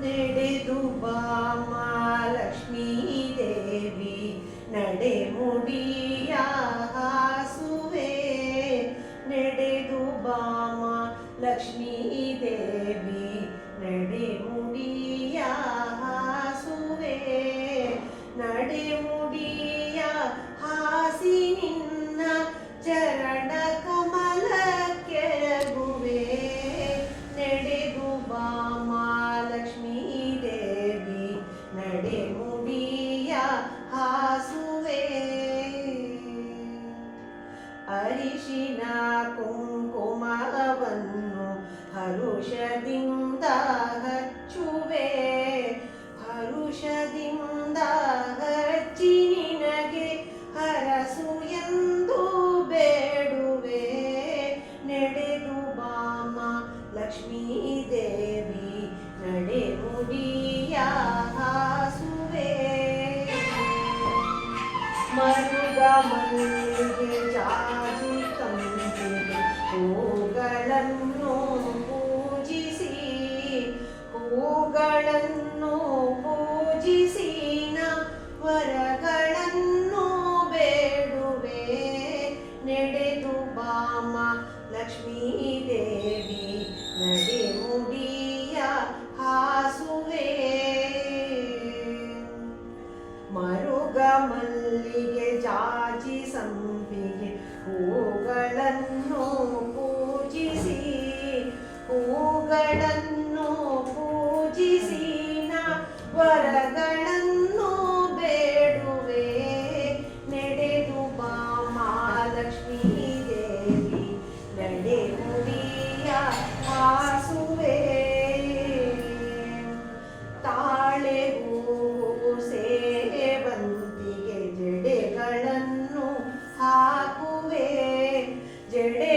ನಡೆದು ಬಾಮ ಲಕ್ಷ್ಮೀ ದೇವಿ ನಡೆ ಮುಡಿಯ ಹಾಸುವೆ ನಡೆದು ಬಾಮ ಲಕ್ಷ್ಮೀ ದೇವಿ ನಡೆ ಅರಿಶಿನ ಕುಂಕುಮವನ್ನು ಹರುಷದಿಂದ ಹಚ್ಚುವೆ. ಹರುಷದಿಂದ ಹಚ್ಚಿ ನಿನಗೆ ಹರಸು ಎಂದು ಬೇಡುವೆ. ನಡೆದು ಬಾಮ ಲಕ್ಷ್ಮೀ ದೇವಿ ನಡೆ ಮುಡಿಯ ಹಾಸುವೆ. ಮರುಗ ಮಲ್ಲಿಗೆ ಜಾಜಿ ತಂದಿಗೆ ಹೂಗಳನ್ನು ಪೂಜಿಸಿ ಹೂಗಳನ್ನು ಪೂಜಿಸಿ ನ ವರಗಳನ್ನು ಬೇಡುವೆ, ನಡೆದು ಬಾಮ ಲಕ್ಷ್ಮೀ ದೇವಿ ನಡೆ ಮುಡಿಯ ಹೂಗಳನ್ನು ಪೂಜಿಸಿ ನಾ ವರಗಳನ್ನು ಬೇಡುವೆ. ನಡೆದು ಬಾ ಲಕ್ಷ್ಮೀ ದೇವಿ, ನಡೆ ಮುಡಿಯ ಹಾಸುವೆ. ತಾಳೆ ಹೂವು ಸೇವಂತಿಗೆ ಜಡೆಗಳನ್ನು ಹಾಕುವೆ. ಜಡೆಗಳನ್ನು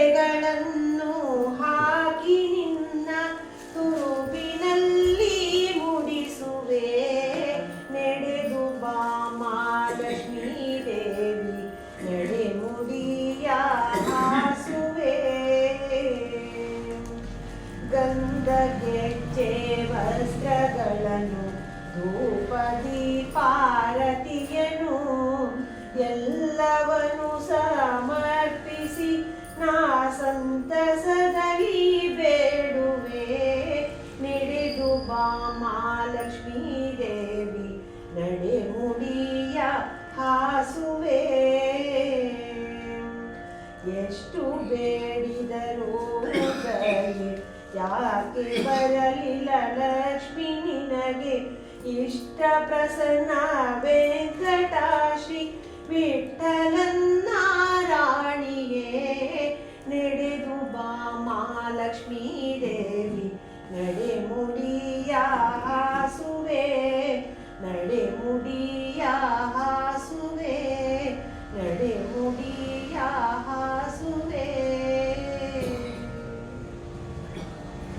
ಗೆಜ್ಜೆ ವಸ್ತ್ರಗಳನ್ನು ಧೂಪ ದೀಪಾರತಿಯನು ಎಲ್ಲವನು ಸಮರ್ಪಿಸಿ ನಾ ಸಂತಸದಲ್ಲಿ ಬೇಡುವೆ. ನಡೆದು ಬಾ ಲಕ್ಷ್ಮೀ ದೇವಿ, ನಡೆ ಮುಡಿಯ ಹಾಸುವೆ. ಎಷ್ಟು ದಯೆ ಯಾಕೆ ಬರಲಿಲ್ಲ ಲಕ್ಷ್ಮಿ? ನಿನಗೆ ಇಷ್ಟ ಪ್ರಸನ್ನ ವೆಂಕಟಾಶ್ರೀ? ವಿಠಲನ್ನ ರಾಣಿಯೇ ನಡೆದು ಬಾ ಲಕ್ಷ್ಮೀ ದೇವಿ ನಡೆ